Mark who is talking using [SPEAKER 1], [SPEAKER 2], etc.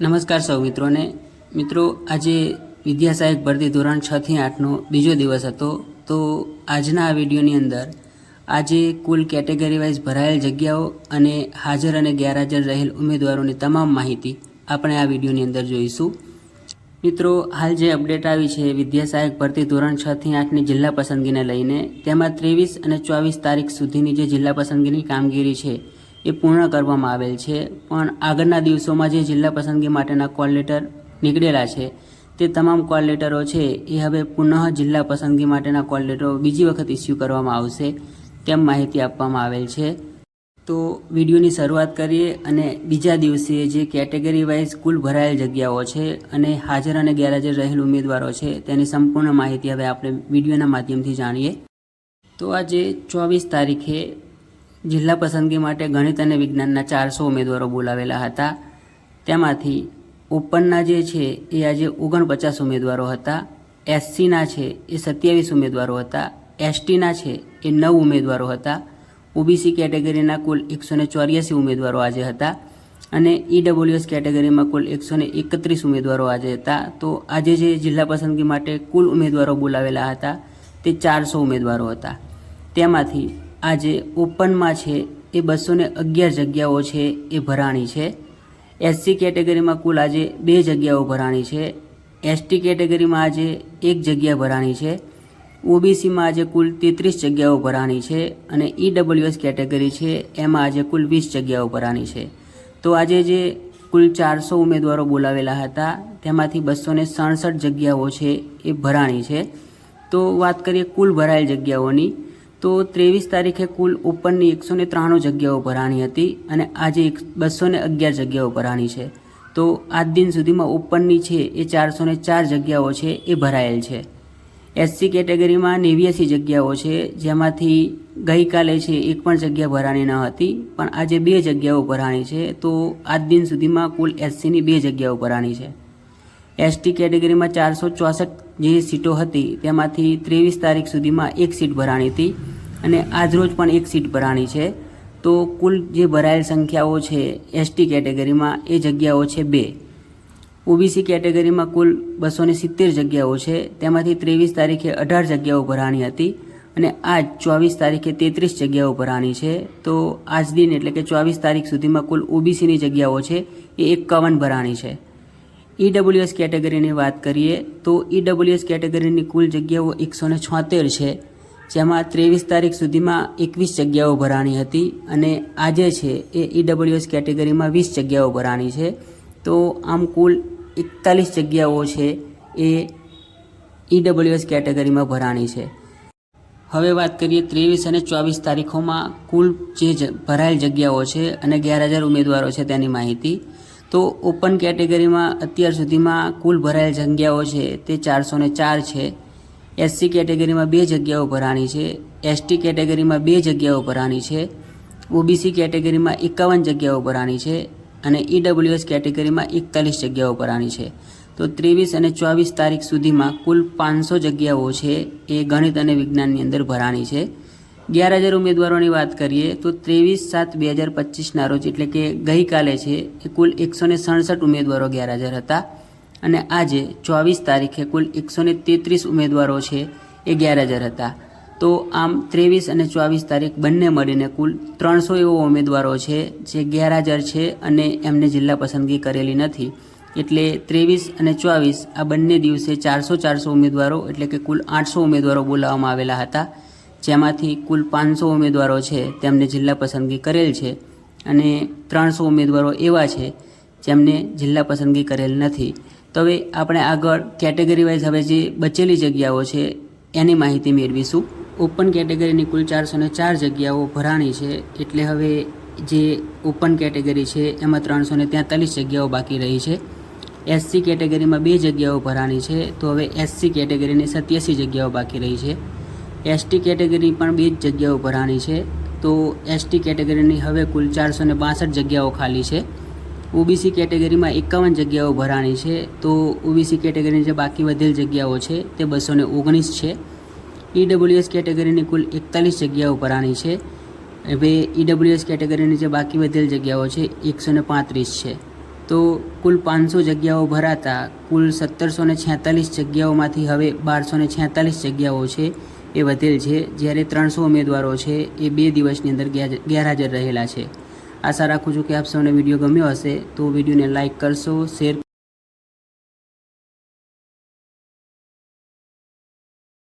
[SPEAKER 1] નમસ્કાર સૌ મિત્રોને. મિત્રો, આજે વિદ્યા સહાયક ભરતી ધોરણ છ થી આઠનો બીજો દિવસ હતો. તો આજના આ વિડીયોની અંદર આજે કુલ કેટેગરી વાઇઝ ભરાયેલ જગ્યાઓ અને હાજર અને ગેરહાજર રહેલ ઉમેદવારોની તમામ માહિતી આપણે આ વિડીયોની અંદર જોઈશું. મિત્રો, હાલ જે અપડેટ આવી છે વિદ્યા સહાયક ભરતી ધોરણ છ થી આઠની જિલ્લા પસંદગીને લઈને, તેમાં ત્રેવીસ અને ચોવીસ તારીખ સુધીની જે જિલ્લા પસંદગીની કામગીરી છે એ પૂર્ણ કરવામાં આવેલ છે. પણ આગળના દિવસોમાં જે જિલ્લા પસંદગી માટેના કોલ લેટર નીકળેલા છે, તે તમામ કોલ લેટરો છે, એ હવે પુનઃ જિલ્લા પસંદગી માટેના કોલ લેટરો બીજી વખત ઇસ્યુ કરવામાં આવશે તેમ માહિતી આપવામાં આવેલ છે. તો વિડીયોની શરૂઆત કરીએ અને બીજા દિવસે જે કેટેગરી વાઇઝ કુલ ભરાયેલ જગ્યાઓ છે અને હાજર અને ગેરહાજર રહેલ ઉમેદવારો છે, તેની સંપૂર્ણ માહિતી હવે આપણે વિડીયોના માધ્યમથી જાણીએ. તો આજે ચોવીસ તારીખે જિલ્લા પસંદગી માટે ગણિત અને વિજ્ઞાનના ચારસો ઉમેદવારો બોલાવેલા હતા. તેમાંથી ઓપનના જે છે, એ આજે ઓગણપચાસ ઉમેદવારો હતા. એસસીના છે, એ સત્યાવીસ ઉમેદવારો હતા. એસટીના છે, એ નવ ઉમેદવારો હતા. ઓબીસી કેટેગરીના કુલ એકસો ને ચોર્યાસી ઉમેદવારો આજે હતા અને ઈડબ્લ્યુએસ કેટેગરીમાં કુલ એકસો ને એકત્રીસ ઉમેદવારો આજે હતા. તો આજે જે જિલ્લા પસંદગી માટે કુલ ઉમેદવારો બોલાવેલા હતા, તે ચારસો ઉમેદવારો હતા. તેમાંથી આજે ઓપનમાં છે, એ બસો ને અગિયાર જગ્યાઓ છે, એ ભરાણી છે. એસસી કેટેગરીમાં કુલ આજે બે જગ્યાઓ ભરાણી છે. એસટી કેટેગરીમાં આજે એક જગ્યા ભરાણી છે. ઓબીસીમાં આજે કુલ તેત્રીસ જગ્યાઓ ભરાણી છે અને ઈડબ્લ્યુએસ કેટેગરી છે, એમાં આજે કુલ વીસ જગ્યાઓ ભરાણી છે. તો આજે જે કુલ ચારસો ઉમેદવારો બોલાવેલા હતા, તેમાંથી બસો ને સડસઠ જગ્યાઓ છે, એ ભરાણી છે. તો વાત કરીએ કુલ ભરાયેલ જગ્યાઓની. તો ત્રેવીસ તારીખે કુલ ઓપનની એકસો ને ત્રાણું જગ્યાઓ ભરાણી હતી અને આજે એક બસો ને અગિયાર જગ્યાઓ ભરાણી છે. તો આજ દિન સુધીમાં ઓપનની છે એ ચારસો ને ચાર જગ્યાઓ છે એ ભરાયેલ છે. એસસી કેટેગરીમાં નેવ્યાસી જગ્યાઓ છે, જેમાંથી ગઈકાલે છે એક પણ જગ્યા ભરાણી ન હતી, પણ આજે બે જગ્યાઓ ભરાણી છે. તો આજ દિન સુધીમાં કુલ એસસીની બે જગ્યાઓ ભરાણી છે. એસટી કેટેગરીમાં ચારસો ચોસઠ જે સીટો હતી, તેમાંથી ત્રેવીસ તારીખ સુધીમાં એક સીટ ભરાણી હતી અને આજરોજ પણ એક સીટ ભરાણી છે. તો કુલ જે ભરાયેલ સંખ્યાઓ છે એસટી કેટેગરીમાં, એ જગ્યાઓ છે બે. ઓબીસી કેટેગરીમાં કુલ બસો સિત્તેર જગ્યાઓ છે, તેમાંથી ત્રેવીસ તારીખે અઢાર જગ્યાઓ ભરાણી હતી અને આજ ચોવીસ તારીખે તેત્રીસ જગ્યાઓ ભરાણી છે. તો આજ દિન એટલે કે ચોવીસ તારીખ સુધીમાં કુલ ઓબીસીની જગ્યાઓ છે, એ એકાવન ભરાણી છે. ઈડબ્લ્યુએસ કેટેગરીની વાત કરીએ, તો ઈડબ્લ્યુએસ કેટેગરીની કુલ જગ્યાઓ એકસો ને છોતેર છે, જેમાં ત્રેવીસ તારીખ સુધીમાં એકવીસ જગ્યાઓ ભરાણી હતી અને આજે છે એ ઈડબ્લ્યુએસ કેટેગરીમાં વીસ જગ્યાઓ ભરાણી છે. તો આમ કુલ એકતાલીસ જગ્યાઓ છે એ ઈડબ્લ્યુએસ કેટેગરીમાં ભરાણી છે. હવે વાત કરીએ ત્રેવીસ અને ચોવીસ તારીખોમાં કુલ જે ભરાયેલ જગ્યાઓ છે અને ગેરહાજર ઉમેદવારો છે તેની માહિતી. તો ઓપન કેટેગરીમાં અત્યાર સુધીમાં કુલ ભરાયેલ જગ્યાઓ છે તે ચારસો ચાર છે. એસસી કેટેગરીમાં બે જગ્યાઓ ભરાણી છે. એસટી કેટેગરીમાં બે જગ્યાઓ ભરાણી છે. ઓબીસી કેટેગરીમાં એકાવન જગ્યાઓ ભરાણી છે અને ઈડબ્લ્યુએસ કેટેગરીમાં એકતાલીસ જગ્યાઓ ભરાણી છે. તો ત્રેવીસ અને ચોવીસ તારીખ સુધીમાં કુલ પાંચસો જગ્યાઓ છે એ ગણિત અને વિજ્ઞાનની અંદર ભરાણી છે. ગેરહાજર ઉમેદવારોની વાત કરીએ, તો ત્રેવીસ સાત બે હજાર પચીસના રોજ, એટલે કે ગઈકાલે છે કુલ એકસો ને સડસઠ ઉમેદવારો ગેરહાજર હતા. અને આજે, ચોવીસ તારીખે, કુલ એકસો ને તેત્રીસ ઉમેદવારો છે, એ ગેરહાજર હતા. તો આમ ત્રેવીસ અને ચોવીસ તારીખ બંને મળીને કુલ ત્રણસો એવો ઉમેદવારો છે, જે ગેરહાજર છે અને એમને જિલ્લા પસંદગી કરેલી નથી. એટલે ત્રેવીસ અને ચોવીસ આ બંને દિવસે ચારસો ચારસો ઉમેદવારો, એટલે કે કુલ આઠસો ઉમેદવારો બોલાવવામાં આવેલા હતા. જેમાંથી કુલ પાંચસો ઉમેદવારો છે, તેમને જિલ્લા પસંદગી કરેલ છે અને ત્રણસો ઉમેદવારો એવા છે, જેમને જિલ્લા પસંદગી કરેલ નથી. તો હવે આપણે આગળ કેટેગરી વાઇઝ હવે જે બચેલી જગ્યાઓ છે, એની માહિતી મેળવીશું. ઓપન કેટેગરીની કુલ ચારસો ને ચાર જગ્યાઓ ભરાણી છે, એટલે હવે જે ઓપન કેટેગરી છે, એમાં ત્રણસો ને તેતાલીસ જગ્યાઓ બાકી રહી છે. એસસી કેટેગરીમાં બે જગ્યાઓ ભરાણી છે, તો હવે એસસી કેટેગરીની સત્યાસી જગ્યાઓ બાકી રહી છે. એસટી કેટેગરી પણ બે જ જગ્યાઓ ભરાણી છે. તો એસટી કેટેગરીની હવે કુલ ચારસો ને બાસઠ જગ્યાઓ ખાલી છે. ઓબીસી કેટેગરીમાં એકાવન જગ્યાઓ ભરાણી છે. તો ઓબીસી કેટેગરીની જે બાકી વધેલ જગ્યાઓ છે, તે બસો ને ઓગણીસ છે. ઈડબ્લ્યુએસ કેટેગરીની કુલ એકતાલીસ જગ્યાઓ ભરાણી છે. હવે ઈડબ્લ્યુએસ કેટેગરીની જે બાકી વધેલ જગ્યાઓ છે, એકસો ને પાંત્રીસ છે. તો કુલ પાંચસો જગ્યાઓ ભરાતા કુલ સત્તરસો ને છેતાલીસ જગ્યાઓમાંથી હવે બારસો ને છેતાલીસ જગ્યાઓ છે. એ વધેલ છે, જ્યારે ત્રણસો ઉમેદવારો છે, એ બે દિવસની અંદર ગેરહાજર રહેલા છે. આશા રાખું છું કે આપ સૌને વીડિયો ગમ્યો હશે, તો વિડીયોને લાઇક કરશો, શેર